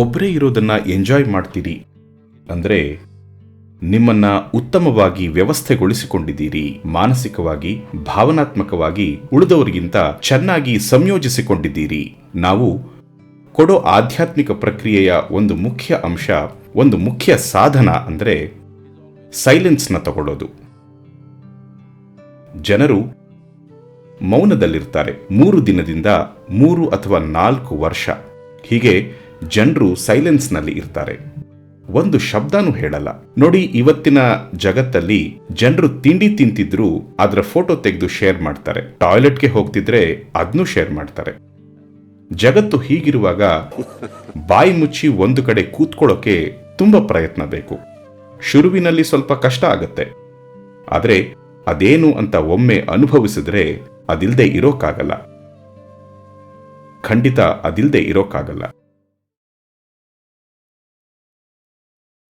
ಒಬ್ಬರೇ ಇರೋದನ್ನು ಎಂಜಾಯ್ ಮಾಡ್ತೀರಿ ಅಂದರೆ ನಿಮ್ಮನ್ನ ಉತ್ತಮವಾಗಿ ವ್ಯವಸ್ಥೆಗೊಳಿಸಿಕೊಂಡಿದ್ದೀರಿ, ಮಾನಸಿಕವಾಗಿ, ಭಾವನಾತ್ಮಕವಾಗಿ ಉಳಿದವರಿಗಿಂತ ಚೆನ್ನಾಗಿ ಸಂಯೋಜಿಸಿಕೊಂಡಿದ್ದೀರಿ. ನಾವು ಕೊಡೋ ಆಧ್ಯಾತ್ಮಿಕ ಪ್ರಕ್ರಿಯೆಯ ಒಂದು ಮುಖ್ಯ ಅಂಶ, ಒಂದು ಮುಖ್ಯ ಸಾಧನ ಅಂದರೆ ಸೈಲೆನ್ಸ್ನ ತಗೊಳ್ಳೋದು. ಜನರು ಮೌನದಲ್ಲಿರ್ತಾರೆ, ಮೂರು ದಿನದಿಂದ ಮೂರು ಅಥವಾ ನಾಲ್ಕು ವರ್ಷ. ಹೀಗೆ ಜನರು ಸೈಲೆನ್ಸ್ನಲ್ಲಿ ಇರ್ತಾರೆ. ಒಂದು ಶಬ್ದನೂ ಹೇಳಲ್ಲ. ನೋಡಿ, ಇವತ್ತಿನ ಜಗತ್ತಲ್ಲಿ ಜನರು ತಿಂಡಿ ತಿಂತಿದ್ರು ಅದರ ಫೋಟೋ ತೆಗೆದು ಶೇರ್ ಮಾಡ್ತಾರೆ. ಟಾಯ್ಲೆಟ್ಗೆ ಹೋಗ್ತಿದ್ರೆ ಅದನ್ನೂ ಶೇರ್ ಮಾಡ್ತಾರೆ. ಜಗತ್ತು ಹೀಗಿರುವಾಗ ಬಾಯಿ ಮುಚ್ಚಿ ಒಂದು ಕಡೆ ಕೂತ್ಕೊಳ್ಳೋಕೆ ತುಂಬಾ ಪ್ರಯತ್ನ ಬೇಕು. ಶುರುವಿನಲ್ಲಿ ಸ್ವಲ್ಪ ಕಷ್ಟ ಆಗತ್ತೆ. ಆದರೆ ಅದೇನು ಅಂತ ಒಮ್ಮೆ ಅನುಭವಿಸಿದ್ರೆ ಅದಿಲ್ಲದೆ ಇರೋಕ್ಕಾಗಲ್ಲ ಖಂಡಿತ ಅದಿಲ್ಲದೆ ಇರೋಕ್ಕಾಗಲ್ಲ